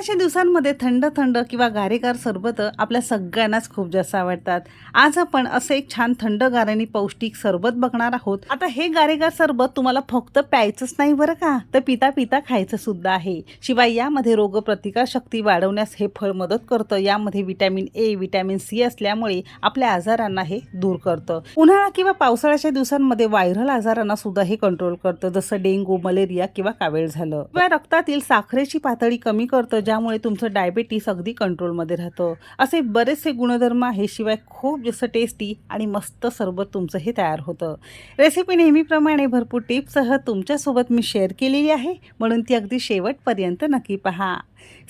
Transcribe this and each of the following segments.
उन्हाळ्याच्या दिवसांमध्ये थंड थंड किंवा गारेगार सरबत आपल्या सगळ्यांनाच खूप जास्त आवडतात. आज आपण असं एक छान थंडगार आणि पौष्टिक सरबत बघणार आहोत. आता हे गारेगार सरबत तुम्हाला फक्त प्यायचंच नाही बरं का? तर पिता पिता खायचं सुद्धा आहे. शिवाय यामध्ये रोगप्रतिकार शक्ती वाढवण्यास हे फळ मदत करतं. यामध्ये विटॅमिन ए विटॅमिन सी असल्यामुळे आपल्या आजारांना हे दूर करतं. उन्हाळा किंवा पावसाळ्याच्या दिवसांमध्ये व्हायरल आजारांना सुद्धा हे कंट्रोल करतं. जसं डेंग्यू मलेरिया किंवा कावेळ झालं. किंवा रक्तातील साखरेची पातळी कमी करतं. ज्यामुळे तुमचं डायबेटीस अगदी कंट्रोलमध्ये राहतं. असे बरेचसे गुणधर्म आहे शिवाय खूप जास्त टेस्टी आणि मस्त सरबत तुमचं हे तयार होतं. रेसिपी नेहमीप्रमाणे भरपूर टिप्ससह तुमच्यासोबत मी शेअर केलेली आहे. म्हणून ती अगदी शेवटपर्यंत नक्की पहा.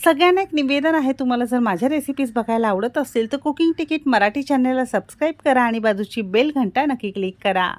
सगळ्यांना एक निवेदन आहे तुम्हाला जर माझ्या रेसिपीज बघायला आवडत असेल तर कुकिंग तिकीट मराठी चॅनलला सबस्क्राईब करा आणि बाजूची बेल घंटा नक्की क्लिक करा.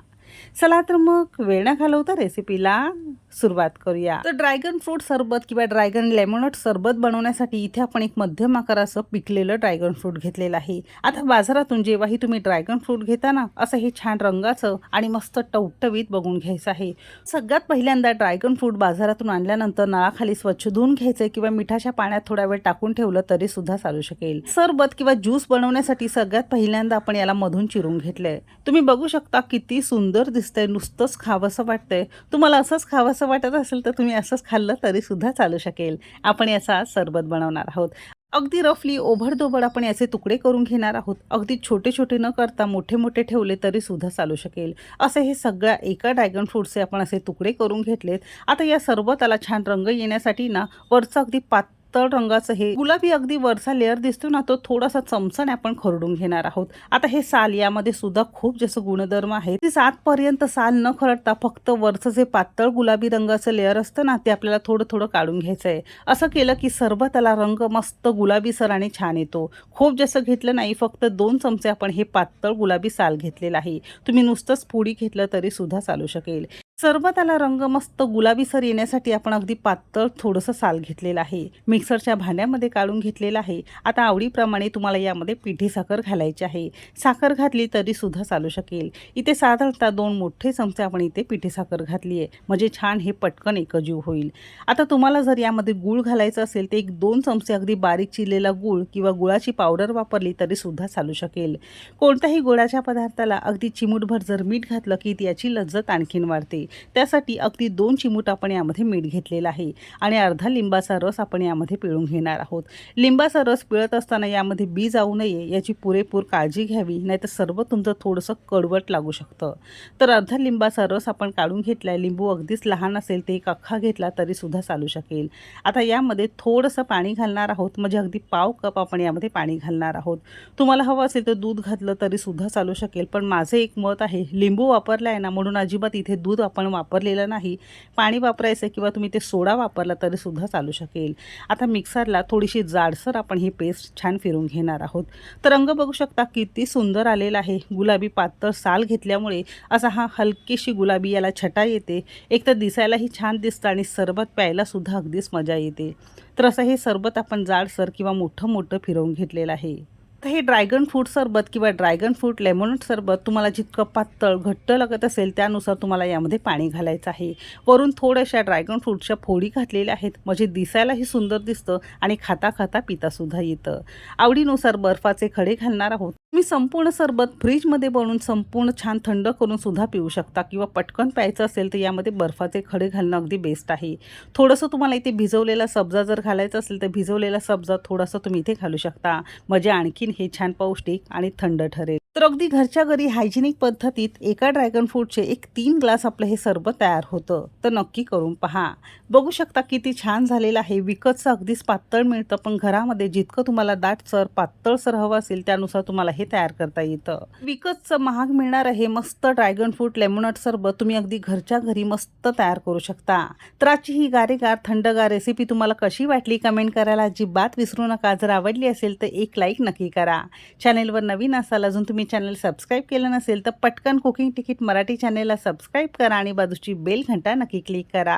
चला तर मग वेळ न घालवता रेसिपीला सुरुवात करूया. तर ड्रॅगन फ्रूट सरबत किंवा ड्रॅगन लेमोनट सरबत बनवण्यासाठी इथे आपण एक मध्यम आकाराचं पिकलेलं ड्रॅगन फ्रूट घेतलेलं आहे. आता बाजारातून जेव्हाही तुम्ही ड्रॅगन फ्रूट घेता ना असं हे छान रंगाचं आणि मस्त टवटवीत बघून घ्यायचं आहे. सगळ्यात पहिल्यांदा ड्रॅगन फ्रूट बाजारातून आणल्यानंतर नळाखाली स्वच्छ धुवून घ्यायचं किंवा मिठाच्या पाण्यात थोडा वेळ टाकून ठेवलं तरी सुद्धा चालू शकेल. सरबत किंवा ज्यूस बनवण्यासाठी सगळ्यात पहिल्यांदा आपण याला मधून चिरून घेतलंय. तुम्ही बघू शकता किती सुंदर दिसतंय नुसतंच खावंसं वाटतंय. तुम्हाला असंच खावंसं वाटत असेल तर तुम्ही असंच खाल्लं तरी सुद्धा चालू शकेल. आपण याचा सरबत बनवणार आहोत. अगदी रफली ओभडदोबड आपण याचे तुकडे करून घेणार आहोत. अगदी छोटे छोटे न करता मोठे मोठे ठेवले तरी सुद्धा चालू शकेल. असे हे सगळ्या एका ड्रॅगन फ्रूटचे आपण असे तुकडे करून घेतलेत. आता या सरबताला छान रंग येण्यासाठी ना वरचं अगदी पात पातळ रंगाचं हे गुलाबी अगदी वरचा लेअर दिसतो ना तो थोडासा चमचाने आपण खरडून घेणार आहोत. आता हे साल यामध्ये सुद्धा खूप जास्त गुणधर्म आहे सात पर्यंत साल न खरडता फक्त वरचं जे पातळ गुलाबी रंगाचं लेअर असतं ना ते आपल्याला थोडं थोडं काढून घ्यायचं आहे असं केलं की सर्व त्याला रंग मस्त गुलाबी सर आणि छान येतो. खूप जास्त घेतलं नाही फक्त दोन चमचे आपण हे पातळ गुलाबी साल घेतलेलं आहे. तुम्ही नुसतंच पुडी घेतलं तरी सुद्धा चालू शकेल. सरबताला रंग मस्त गुलाबीसर येण्यासाठी आपण अगदी पातळ थोडंसं साल घेतलेलं आहे. मिक्सरच्या भांड्यामध्ये काढून घेतलेलं आहे. आता आवडीप्रमाणे तुम्हाला यामध्ये पिठी साखर घालायची आहे. साखर घातली तरी सुद्धा चालू शकेल. इथे साधारणतः दोन मोठे चमचे आपण इथे पिठी साखर घातली आहे. म्हणजे छान हे पटकन एकजीव होईल. आता तुम्हाला जर यामध्ये गूळ घालायचं असेल तर एक दोन चमचे अगदी बारीक चिरलेला गूळ किंवा गुळाची पावडर वापरली तरी सुद्धा चालू शकेल. कोणत्याही गुळाच्या पदार्थाला अगदी चिमूटभर जर मीठ घातलं की याची लज्जत आणखीन वाढते. त्यासाठी अगदी दोन चिमूट आपण यामध्ये मीठ घेतलेलं आहे. आणि अर्धा लिंबाचा रस आपण यामध्ये पिळून घेणार आहोत. लिंबाचा रस पिळत असताना यामध्ये बी जाऊ नये याची पुरेपूर काळजी घ्यावी नाहीतर सर्व तुमचं थोडंसं कडवट लागू शकतं. तर अर्धा लिंबाचा रस आपण काढून घेतला आहे लिंबू अगदीच लहान असेल ते एक अख्खा घेतला तरी सुद्धा चालू शकेल. आता यामध्ये थोडंसं पाणी घालणार आहोत. म्हणजे अगदी पाव कप आपण यामध्ये पाणी घालणार आहोत. तुम्हाला हवं असेल तर दूध घातलं तरी सुद्धा चालू शकेल. पण माझं एक मत आहे लिंबू वापरला आहे ना म्हणून अजिबात इथे दूध आपण वापरलेलं नाही पाणी वापरायचं किंवा तुम्ही ते सोडा वापरला तरीसुद्धा चालू शकेल. आता मिक्सरला थोडीशी जाडसर आपण ही पेस्ट छान फिरून घेणार आहोत. तर रंग बघू शकता किती सुंदर आलेला आहे. गुलाबी पातळ साल घेतल्यामुळे असा हा हलकीशी गुलाबी याला छटा येते. एक तर दिसायलाही छान दिसतं आणि सरबत प्यायलासुद्धा अगदीच मजा येते. तर असं हे सरबत आपण जाडसर किंवा मोठं मोठं फिरवून घेतलेलं आहे. तर हे ड्रॅगन फ्रूट सरबत किंवा ड्रॅगन फ्रूट लेमोनट सरबत तुम्हाला जितकं पातळ घट्ट लागत असेल त्यानुसार तुम्हाला यामध्ये पाणी घालायचं आहे. वरून थोड्याशा ड्रॅगन फ्रूटच्या फोडी घातलेल्या आहेत. म्हणजे दिसायलाही सुंदर दिसतं आणि खाता खाता पितासुद्धा येतं. आवडीनुसार बर्फाचे खडे घालणार आहोत. तुम्ही संपूर्ण सरबत फ्रीजमध्ये बनवून संपूर्ण छान थंड करून सुद्धा पिऊ शकता किंवा पटकन प्यायचं असेल तर यामध्ये बर्फाचे खडे घालणं अगदी बेस्ट आहे. थोडंसं तुम्हाला इथे भिजवलेला सब्जा जर घालायचा असेल तर भिजवलेला सब्जा थोडासा तुम्ही इथे घालू शकता. म्हणजे आणखीन हे छान पौष्टिक आणि थंड ठरेल. तर अगदी घरच्या घरी हायजेनिक पद्धतीत एका ड्रॅगन फ्रूटचे एक तीन ग्लास आपलं हे सरबत तयार होतं. तर नक्की करून पहा. बघू शकता किती छान झालेलं आहे. विकतचं अगदीच पातळ मिळतं पण घरामध्ये जितकं तुम्हाला दाटसर पातळसर हवं असेल त्यानुसार तुम्हाला हे तयार करता येतं. विकतचं महाग मिळणार आहे. मस्त ड्रॅगन फ्रूट लेमोनट सरबत तुम्ही अगदी घरच्या घरी मस्त तयार करू शकता. तर आजची ही गारेगार थंडगार रेसिपी तुम्हाला कशी वाटली कमेंट करायला अजिबात विसरू नका. जर आवडली असेल तर एक लाईक नक्की करा. चॅनेलवर नवीन असाल अजून तुम्ही तुम्ही चॅनल सबस्क्राईब केलं नसेल तर पटकन कुकिंग तिकीट मराठी चॅनेलला सबस्क्राईब करा आणि बाजूची बेल घंटा नक्की क्लिक करा.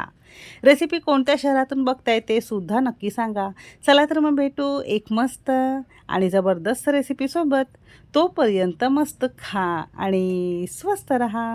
रेसिपी कोणत्या शहरातून बघताय ते सुद्धा नक्की सांगा. चला तर मग भेटू एक मस्त आणि जबरदस्त रेसिपीसोबत तोपर्यंत मस्त खा आणि स्वस्त रहा.